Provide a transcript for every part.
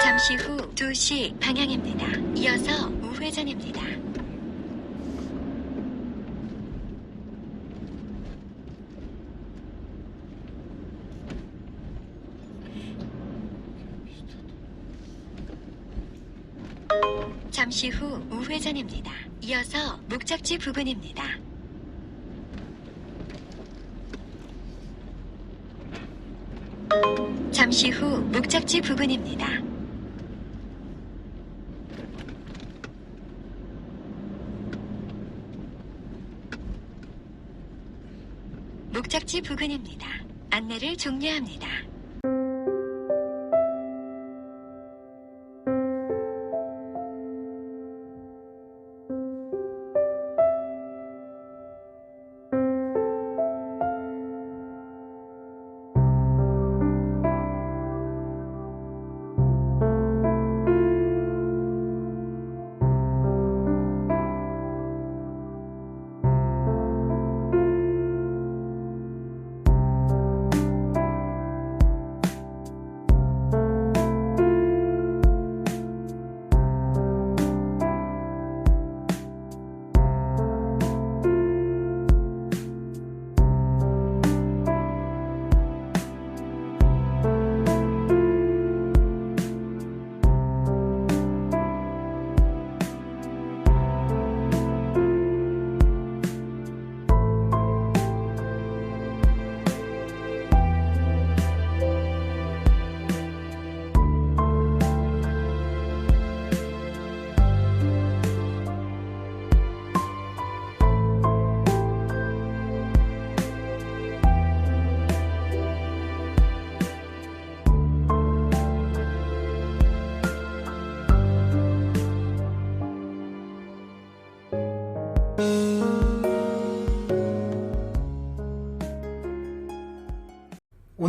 잠시 후 2시 방향입니다. 이어서 우회전입니다. 잠시 후 우회전입니다. 이어서 목적지 부근입니다. 잠시 후 목적지 부근입니다. 목적지 부근입니다. 안내를 종료합니다.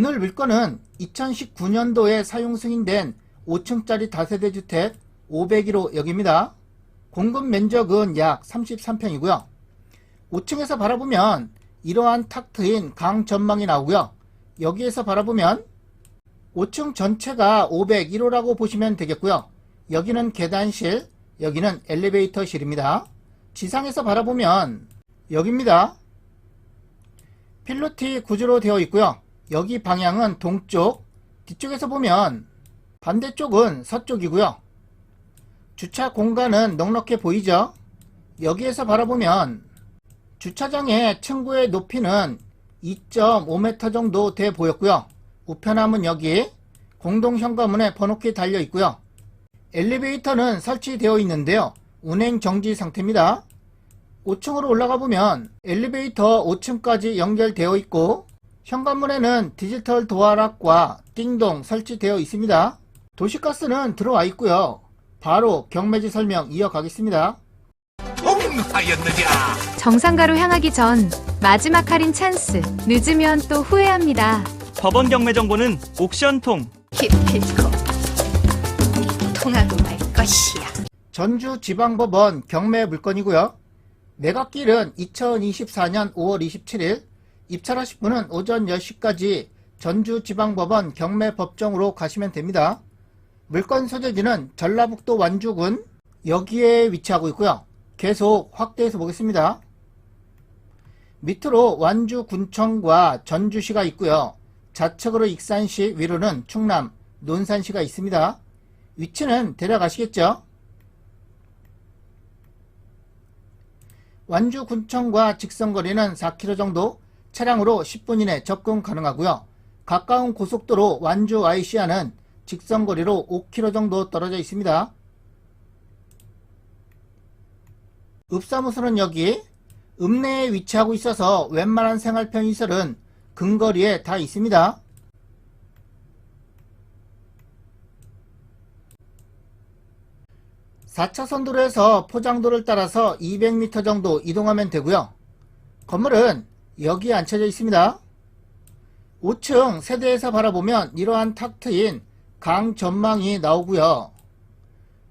오늘 물건은 2019년도에 사용 승인된 5층짜리 다세대 주택 501호 역입니다. 공급 면적은 약 33평이고요. 5층에서 바라보면 이러한 탁 트인 강 전망이 나오고요. 여기에서 바라보면 5층 전체가 501호라고 보시면 되겠고요. 여기는 계단실, 여기는 엘리베이터실입니다. 지상에서 바라보면 여기입니다. 필로티 구조로 되어 있고요. 여기 방향은 동쪽, 뒤쪽에서 보면 반대쪽은 서쪽이고요. 주차 공간은 넉넉해 보이죠? 여기에서 바라보면 주차장의 층고의 높이는 2.5m 정도 돼 보였고요. 우편함은 여기, 공동 현관문에 번호키 달려 있고요. 엘리베이터는 설치되어 있는데요. 운행 정지 상태입니다. 5층으로 올라가 보면 엘리베이터 5층까지 연결되어 있고 현관문에는 디지털 도어락과 띵동 설치되어 있습니다. 도시가스는 들어와 있고요. 바로 경매지 설명 이어가겠습니다. 정상가로 향하기 전 마지막 할인 찬스. 늦으면 또 후회합니다. 법원 경매 정보는 옥션통 기필코 통하고 말 것이야. 전주 지방법원 경매 물건이고요. 매각길은 2024년 5월 27일, 입찰하실 분은 오전 10시까지 전주지방법원 경매법정으로 가시면 됩니다. 물건 소재지는 전라북도 완주군 여기에 위치하고 있고요. 계속 확대해서 보겠습니다. 밑으로 완주군청과 전주시가 있고요. 좌측으로 익산시, 위로는 충남, 논산시가 있습니다. 위치는 대략 아시겠죠? 완주군청과 직선거리는 4km 정도 차량으로 10분 이내 접근 가능하고요. 가까운 고속도로 완주 IC와는 직선거리로 5km 정도 떨어져 있습니다. 읍사무소는 여기 읍내에 위치하고 있어서 웬만한 생활 편의시설은 근거리에 다 있습니다. 사차선 도로에서 포장도를 따라서 200m 정도 이동하면 되고요. 건물은 여기에 앉혀져 있습니다. 5층 세대에서 바라보면 이러한 탁 트인 강 전망이 나오고요.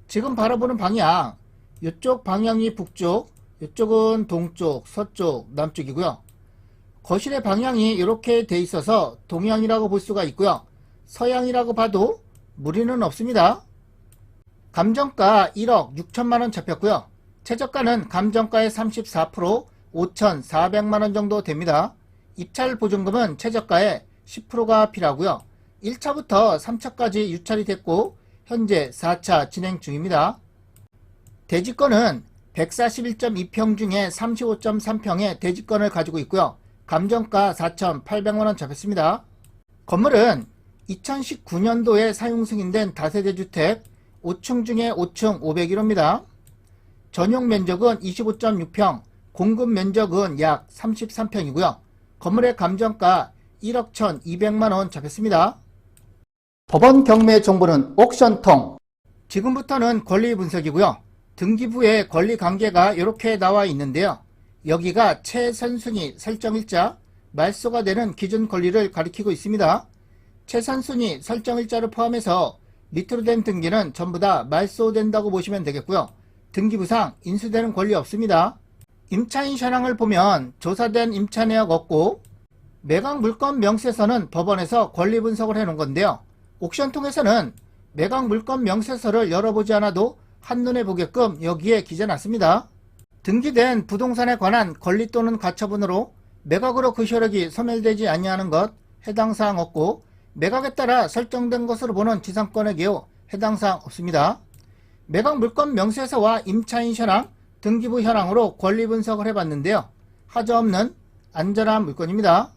지금 바라보는 방향, 이쪽 방향이 북쪽, 이쪽은 동쪽, 서쪽, 남쪽이고요. 거실의 방향이 이렇게 돼 있어서 동향이라고 볼 수가 있고요. 서향이라고 봐도 무리는 없습니다. 감정가 1억 6천만원 잡혔고요. 최저가는 감정가의 34% 5,400만원 정도 됩니다. 입찰 보증금은 최저가의 10%가 필요하고요. 1차부터 3차까지 유찰이 됐고 현재 4차 진행 중입니다. 대지권은 141.2평 중에 35.3평의 대지권을 가지고 있고요. 감정가 4,800만원 잡혔습니다. 건물은 2019년도에 사용 승인된 다세대 주택 5층 중에 5층 501호입니다. 전용 면적은 25.6평, 공급 면적은 약 33평이고요. 건물의 감정가 1억 1,200만원 잡혔습니다. 법원 경매 정보는 옥션통. 지금부터는 권리 분석이고요. 등기부의 권리 관계가 이렇게 나와 있는데요. 여기가 최선순위 설정일자, 말소가 되는 기준 권리를 가리키고 있습니다. 최선순위 설정일자를 포함해서 밑으로 된 등기는 전부 다 말소된다고 보시면 되겠고요. 등기부상 인수되는 권리 없습니다. 임차인 현황을 보면 조사된 임차 내역 없고 매각 물건 명세서는 법원에서 권리 분석을 해놓은 건데요. 옥션 통해서는 매각 물건 명세서를 열어보지 않아도 한눈에 보게끔 여기에 기재놨습니다. 등기된 부동산에 관한 권리 또는 가처분으로 매각으로 그 효력이 소멸되지 아니하는 것 해당 사항 없고 매각에 따라 설정된 것으로 보는 지상권의 개요 해당 사항 없습니다. 매각 물건 명세서와 임차인 현황, 등기부 현황으로 권리 분석을 해봤는데요. 하자 없는 안전한 물건입니다.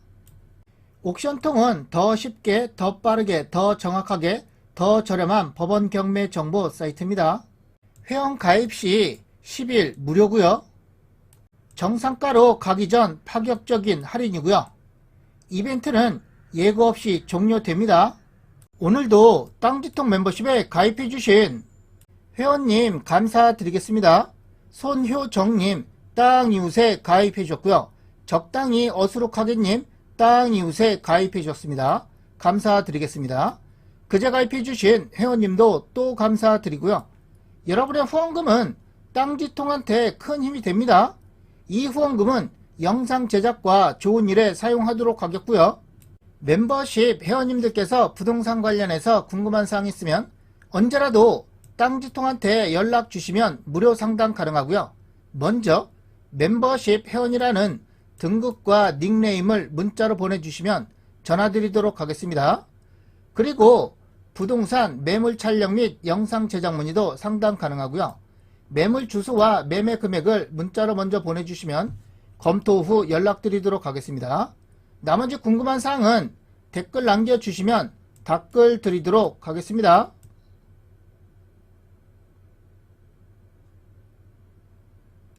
옥션통은 더 쉽게, 더 빠르게, 더 정확하게, 더 저렴한 법원 경매 정보 사이트입니다. 회원 가입 시 10일 무료고요. 정상가로 가기 전 파격적인 할인이고요. 이벤트는 예고 없이 종료됩니다. 오늘도 땅지통 멤버십에 가입해 주신 회원님 감사드리겠습니다. 손효정님 땅 이웃에 가입해 주셨고요. 적당히 어수룩하게님 땅 이웃에 가입해 주셨습니다. 감사드리겠습니다. 그제 가입해 주신 회원님도 또 감사드리고요. 여러분의 후원금은 땅지통한테 큰 힘이 됩니다. 이 후원금은 영상 제작과 좋은 일에 사용하도록 하겠고요. 멤버십 회원님들께서 부동산 관련해서 궁금한 사항 있으면 언제라도 땅지통한테 연락 주시면 무료 상담 가능하고요. 먼저 멤버십 회원이라는 등급과 닉네임을 문자로 보내주시면 전화드리도록 하겠습니다. 그리고 부동산 매물 촬영 및 영상 제작 문의도 상담 가능하고요. 매물 주소와 매매 금액을 문자로 먼저 보내주시면 검토 후 연락드리도록 하겠습니다. 나머지 궁금한 사항은 댓글 남겨주시면 답글 드리도록 하겠습니다.